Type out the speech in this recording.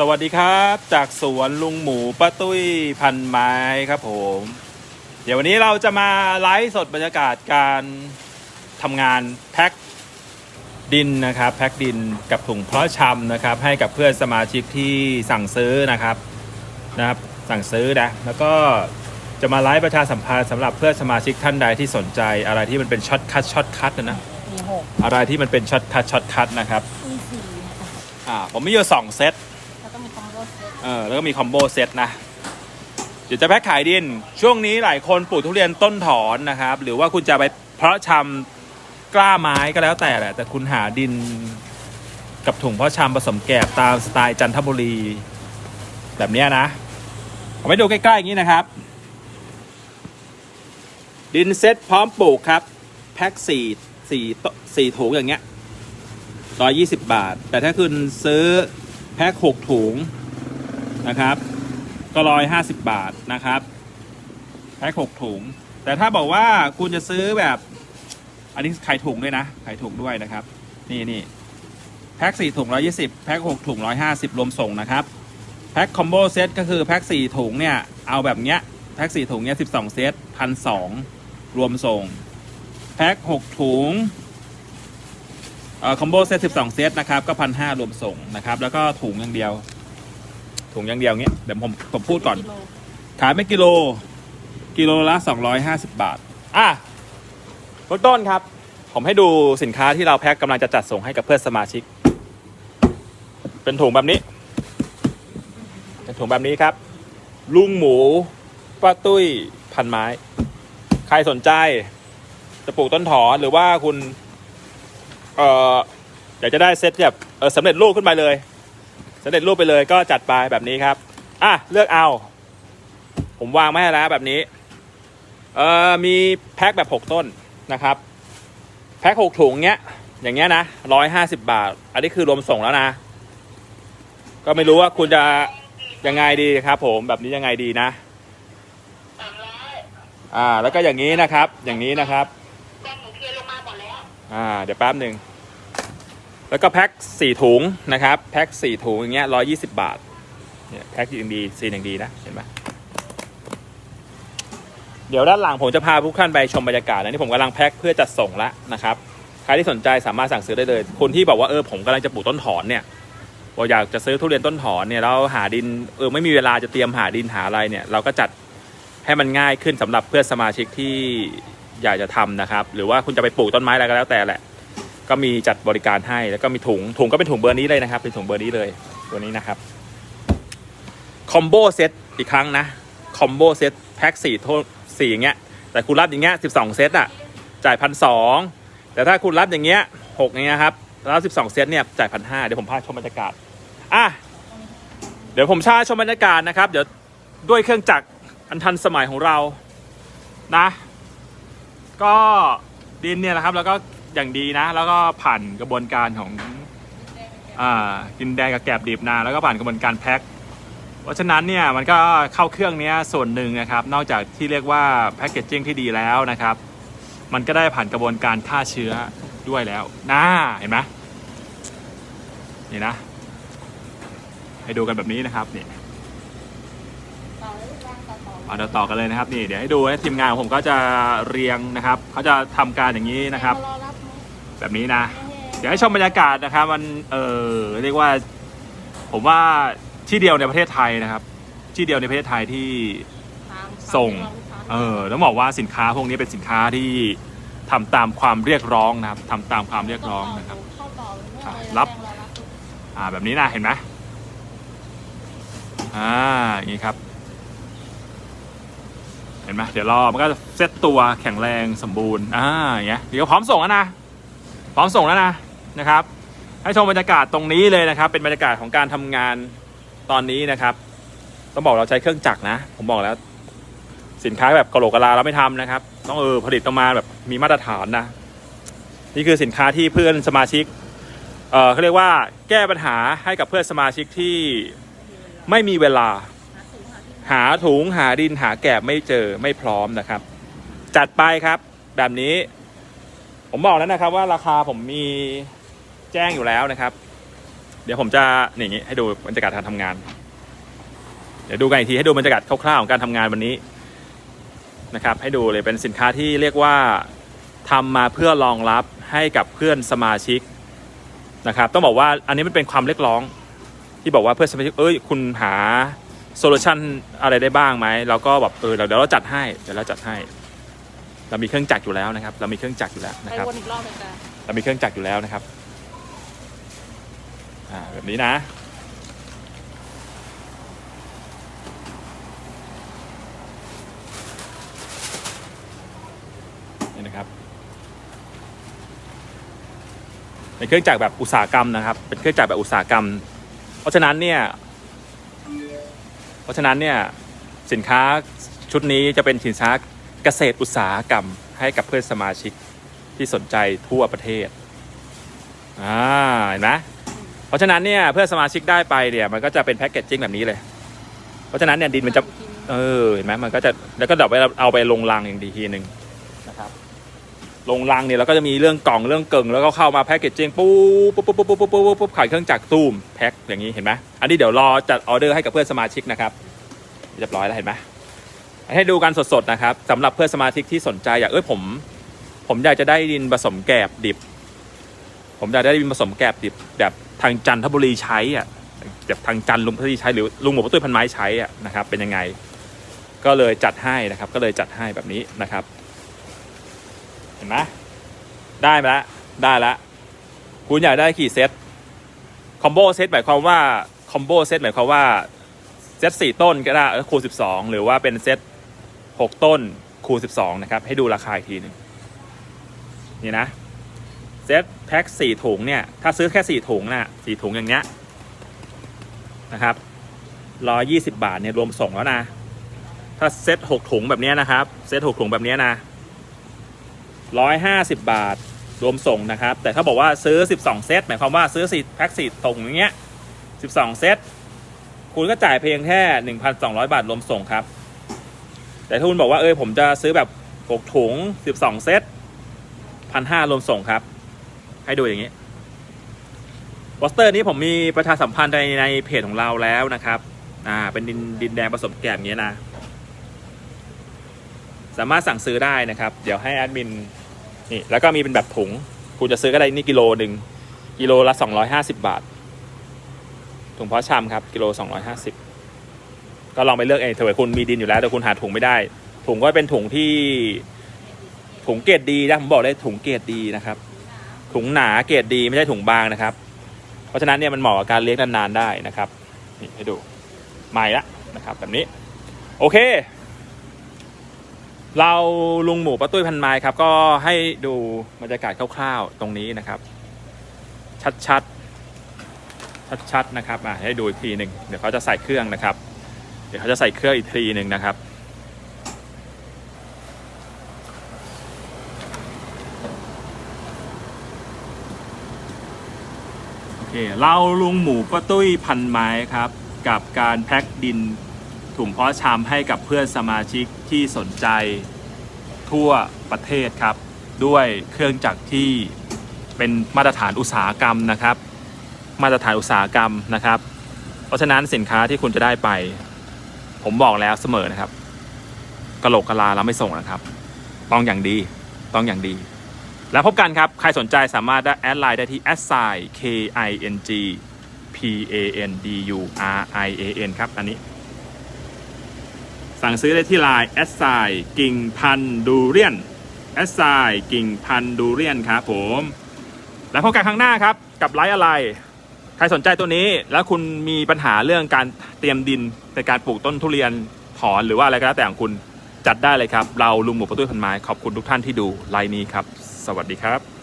สวัสดีครับ จากสวนลุงหมูป้าตุ้ยพันไม้ครับผม เดี๋ยววันนี้เราจะมาไลฟ์สดบรรยากาศการทำงานแพ็คดินนะครับ แพ็คดินกับถุงเพาะชำนะครับ ให้กับเพื่อนสมาชิกที่สั่งซื้อนะครับนะครับสั่งซื้อนะแล้วก็จะมาไลฟ์ประชาสัมพันธ์สำหรับเพื่อนสมาชิกท่านใดที่สนใจ อะไรที่มันเป็นช็อตคัทช็อตคัทนะนะมีหกอะไรที่มันเป็นช็อตคัทช็อตคัทนะครับมีสี่อ่าผมมีอยู่สองเซต เออแล้วก็มีคอมโบเซตนะ เดี๋ยวจะแพ็คขายดิน ช่วงนี้หลายคนปลูกทุเรียนต้นถอนนะครับ หรือว่าคุณจะไปเพาะชำกล้าไม้ก็แล้วแต่แหละ แต่คุณหาดินกับถุงเพาะชำผสมแกบตามสไตล์จันทบุรี แบบนี้นะผมให้ดูใกล้ๆอย่างนี้นะครับ ดินเซตพร้อมปลูกครับ แพ็คสี่สี่ตสี่ถุงอย่างเงี้ยร้อยี่สิบบาท แต่ถ้าคุณซื้อแพ็คหกถุง นะครับ ก็ร้อยห้าสิบบาทนะครับแพ็คหกถุง แต่ถ้าบอกว่าคุณจะซื้อแบบ อันนี้ขายถุงด้วยนะขายถุงด้วยนะครับ นี่นี่แพ็คสี่ถุงร้อยี่สิบแพ็คหกถุงร้อยห้าสิบรวมส่งนะครับ แพ็คคอมโบเซตก็คือแพ็คสี่ถุงเนี่ยเอาแบบเนี้ยแพ็คสี่ถุงเนี่ยสิบสองเซตพันสองรวมส่ง แพ็คหกถุงคอมโบเซตสิบสองเซตนะครับ ก็พันห้ารวมส่งนะครับ แล้วก็ถุงอย่างเดียว ถุงอย่างเดียวเงี้ยเดี๋ยวผมผมพูดก่อนกิโลขายไม่กิโล กิโลละ 250 บาท อะเบื้องต้นครับ ผมให้ดูสินค้าที่เราแพ็คกำลังจะจัดส่งให้กับเพื่อนสมาชิก เป็นถุงแบบนี้ เป็นถุงแบบนี้ครับ ลุงหมูป้าตุ้ยพันไม้ ใครสนใจ จะปลูกต้นถอนหรือว่าคุณ เอ่ออยากจะได้เซ็ตแบบเออสำเร็จรูปขึ้นมาเลย สำเร็จรูปไปเลยก็จัดไปแบบนี้ครับ อะเลือกเอา ผมวางไม่ให้แล้วแบบนี้ เอ่อมีแพ็คแบบหกต้นนะครับ แพ็คหกถุงเงี้ย อย่างเงี้ยนะร้อยห้าสิบาท อันนี้คือรวมส่งแล้วนะ ก็ไม่รู้ว่าคุณจะยังไงดีครับผมแบบนี้ยังไงดีนะอ่า แล้วก็อย่างนี้นะครับ อย่างนี้นะครับแจ้งหนูเคลียร์ลงมาหมดแล้วอ่า เดี๋ยวแป๊บหนึ่ง แล้วก็แพ็คสี่ถุงนะครับแพ็คสี่ถุงอย่างเงี้ยร้อยี่สิบาทเนี่ยแพ็คอย่างดีซีนอย่างดีนะเห็นไหมเดี๋ยวด้านหลังผมจะพาทุกท่านไปชมบรรยากาศนะนี่ผมกำลังแพ็คเพื่อจัดส่งแล้วนะครับใครที่สนใจสามารถสั่งซื้อได้เลยคนที่บอกว่าเออผมกำลังจะปลูกต้นถอนเนี่ยว่าอยากจะซื้อทุเรียนต้นถอนเนี่ยแล้วหาดินเออไม่มีเวลาจะเตรียมหาดินหาอะไรเนี่ยเราก็จัดให้มันง่ายขึ้นสำหรับเพื่อนสมาชิกที่อยากจะทำนะครับ หรือว่าคุณจะไปปลูกต้นไม้อะไรก็แล้วแต่แหละ ก็มีจัดบริการให้แล้วก็มีถุงถุงก็เป็นถุงเบอร์นี้เลยนะครับ เป็นถุงเบอร์นี้เลยตัวนี้นะครับคอมโบเซตอีกครั้งนะคอมโบเซตแพ็คสี่โทสี่อย่างเงี้ยแต่คุณรับอย่างเงี้ยสิบสองเซตอะจ่ายพันสองแต่ถ้าคุณรับอย่างเงี้ยหกอย่างเงี้ยครับแล้วสิบสองเซตเนี่ยจ่ายพันห้าเดี๋ยวผมพาชมบรรยากาศอะเดี๋ยวผมชาชมบรรยากาศนะครับ เดี๋ยวด้วยเครื่องจักรอันทันสมัยของเรานะ ก็ดินเนี่ยแหละครับ แล้วก็ อย่างดีนะ แล้วก็ผ่านกระบวนการของอ่าดินแดงกับแกบดิบนาแล้วก็ผ่านกระบวนการแพ็คเพราะฉะนั้นเนี่ยมันก็เข้าเครื่องเนี้ยส่วนหนึ่งนะครับ นอกจากที่เรียกว่าแพคเกจจิ้งที่ดีแล้วนะครับ มันก็ได้ผ่านกระบวนการฆ่าเชื้อด้วยแล้วน่าเห็นไหมนี่นะ ให้ดูกันแบบนี้นะครับนี่ต่อเลยว่างต่อต่อเอาเดี๋ยวต่อกันเลยนะครับนี่เดี๋ยวให้ดูนะทีมงานของผมก็จะเรียงนะครับเขาจะทำการอย่างนี้นะครับรอรับไหม แบบนี้นะ เดี๋ยวให้ชมบรรยากาศนะครับมันเออเรียกว่า ผมว่าที่เดียวในประเทศไทยนะครับ ที่เดียวในประเทศไทยที่ส่งเออต้องบอกว่าสินค้าพวกนี้เป็นสินค้าที่ทำตามความเรียกร้องนะครับทำตามความเรียกร้องนะครับ รับ อ่าแบบนี้นะเห็นไหมอ่าอย่างนี้ครับ เห็นไหมเดี๋ยวรอมันก็จะเซตตัวแข็งแรงสมบูรณ์อ่าอย่างเงี้ยเดี๋ยวพร้อมส่งแล้วนะ พร้อมส่งแล้วนะนะครับ ให้ชมบรรยากาศตรงนี้เลยนะครับ เป็นบรรยากาศของการทำงานตอนนี้นะครับ ต้องบอกเราใช้เครื่องจักรนะ ผมบอกแล้ว สินค้าแบบกะโหลกกะลาเราไม่ทำนะครับ ต้องเออผลิตออกมาแบบมีมาตรฐานนะ นี่คือสินค้าที่เพื่อนสมาชิกเออเขาเรียกว่าแก้ปัญหาให้กับเพื่อนสมาชิกที่ไม่มีเวลา หาถุงหาดินหาแกบไม่เจอไม่พร้อมนะครับ จัดไปครับแบบนี้ ผมบอกแล้วนะครับว่าราคาผมมีแจ้งอยู่แล้วนะครับ เดี๋ยวผมจะนี่อย่างงี้ให้ดูบรรยากาศการทำงาน เดี๋ยวดูกันอีกทีให้ดูบรรยากาศคร่าวๆของการทำงานวันนี้นะครับ ให้ดูเลยเป็นสินค้าที่เรียกว่าทำมาเพื่อรองรับให้กับเพื่อนสมาชิกนะครับต้องบอกว่าอันนี้มันเป็นความเรียกร้อง ที่บอกว่าเพื่อนสมาชิกเอ้ยคุณหาโซลูชันอะไรได้บ้างไหมเราก็แบบเออเดี๋ยวเราจัดให้เดี๋ยวเราจัดให้ เรามีเครื่องจักรอยู่แล้วนะครับ เรามีเครื่องจักรอยู่แล้วนะไปครับวนอีกรอบเลยจ้ะเรามีเครื่องจักรอยู่แล้วนะครับอ่าแบบนี้นะ นี่นะครับ เป็นเครื่องจักรแบบอุตสาหกรรมนะครับ เป็นเครื่องจักรแบบอุตสาหกรรม เพราะฉะนั้นเนี่ย เพราะฉะนั้นเนี่ยสินค้าชุดนี้จะเป็นสินค้า เกษตรอุตสาหกรรมให้กับเพื่อนสมาชิกที่สนใจทั่วประเทศอ่าเห็นไหมเพราะฉะนั้นเนี่ยเพื่อนสมาชิกได้ไปเนี่ยมันก็จะเป็นแพ็กเกจจิ้งแบบนี้เลย เพราะฉะนั้นเนี่ยดินมันจะเออเห็นไหมมันก็จะแล้วก็เดี๋ยวไปเอาไปลงรังอย่างดีทีหนึ่งนะครับลงรังเนี่ยเราก็จะมีเรื่องกล่องเรื่องเกิงแล้วก็เข้ามาแพ็กเกจจิ้งปุ๊บปุ๊บปุ๊บปุ๊บปุ๊บปุ๊บขายเครื่องจักรตู้มแพ็กอย่างนี้เห็นไหมอันนี้เดี๋ยวรอจัดออเดอร์ให้กับเพื่อนสมาชิกนะครับเรียบร้อยแล้วเห็นไหม ให้ดูกันสดๆนะครับสำหรับเพื่อนสมาชิกที่สนใจอยากเอ้ยผม ผมอยากจะได้ดินผสมแกบดิบ ผมอยากได้ดินผสมแกบดิบ แบบทางจันทบุรีใช้อะแบบทางจันลุงพัทรีใช้หรือลุงหมูปะตุ้ยพันไม้ใช้อะนะครับ เป็นยังไง ก็เลยจัดให้นะครับ ก็เลยจัดให้แบบนี้นะครับ เห็นไหมได้มาแล้วได้แล้วคุณอยากได้กี่เซตคอมโบเซตหมายความว่าคอมโบเซตหมายความว่าเซตสี่ต้นก็ได้คูณสิบสองหรือว่าเป็นเซต หกต้นคูณสิบสองนะครับ ให้ดูราคาอีกทีหนึ่งนี่นะเซตแพ็คสี่ถุงเนี่ย ถ้าซื้อแค่สี่ถุงนะ่ะสี่ถุงอย่างเงี้ยนะครับร้อยี่สิบาทเนี่ยรวมส่งแล้วนะ ถ้าเซตหกถุงแบบเนี้ยนะครับ เซตหกถุงแบบเนี้ยนะร้อยห้าสิบบาทรวมส่งนะครับ แต่ถ้าบอกว่าซื้อสิบสองเซตหมายความว่าซื้อสี่แพ็คสี่ถุงอย่างเงี้ยสิบสองเซตคุณก็จ่ายเพียงแค่หนึ่งพันสองร้อยบาทรวมส่งครับ แต่ถ้าคุณบอกว่าเออผมจะซื้อแบบ 6 ถุง 12 เซตพันห้ารวมส่งครับ ให้ดูอย่างนี้บอสเตอร์นี้ผมมีประชาสัมพันธ์ในในเพจของเราแล้วนะครับ อ่า เป็นดินดินแดงผสมแกมเนี้ยนะ สามารถสั่งซื้อได้นะครับ เดี๋ยวให้แอดมิน นี่ แล้วก็มีเป็นแบบถุง คุณจะซื้อก็ได้นี่กิโลหนึ่ง กิโลละ 250 บาท ถุงพ่อชามครับ กิโล 250 ก็ลองไปเลือกเองเถอะคุณมีดินอยู่แล้วแต่คุณหาถุงไม่ได้ ถุงก็เป็นถุงที่ถุงเกรดดีนะผมบอกเลยถุงเกรดดีนะครับ ถุงหนาเกรดดีไม่ใช่ถุงบางนะครับ เพราะฉะนั้นเนี่ยมันเหมาะกับการเลี้ยงนานๆได้นะครับนี่ให้ดูใหม่ละนะครับ แบบนี้ โอเค เราลุงหมูป้าตุ้ยพันไม้ครับ ก็ให้ดูบรรยากาศคร่าวๆตรงนี้นะครับ ชัดๆชัดๆนะครับอะให้ดูอีกทีหนึ่งเดี๋ยวเขาจะใส่เครื่องนะครับ เดี๋ยวเขาจะใส่เครื่องอีกทีหนึ่งนะครับ โอเคเราลุงหมูป้าตุ้ยพันไม้ครับ กับการแพ็คดินถุงเพาะชามให้กับเพื่อนสมาชิกที่สนใจทั่วประเทศครับ ด้วยเครื่องจักรที่เป็นมาตรฐานอุตสาหกรรมนะครับ มาตรฐานอุตสาหกรรมนะครับ เพราะฉะนั้นสินค้าที่คุณจะได้ไป ผมบอกแล้วเสมอนะครับกะโหลกกะลาเราไม่ส่งนะครับ ต้องอย่างดี ต้องอย่างดี แล้วพบกันครับ ใครสนใจสามารถได้แอดไลน์ได้ที่ a s s i k i n g p a n d u r i a n ครับ อันนี้ สั่งซื้อได้ที่ไลน์ a s s i กิ่งพันดูเรียน a s s i กิ่งพันดูเรียนครับผม แล้วพบกันครั้งหน้าครับ กับไลฟ์อะไร ใครสนใจตัวนี้แล้วคุณมีปัญหาเรื่องการเตรียมดินในการปลูกต้นทุเรียนถอนหรือว่าอะไรก็แล้วแต่ของคุณจัดได้เลยครับ เราลุงหมูประตุ้ยพันไม้ขอบคุณทุกท่านที่ดูไลน์นี้ครับ สวัสดีครับ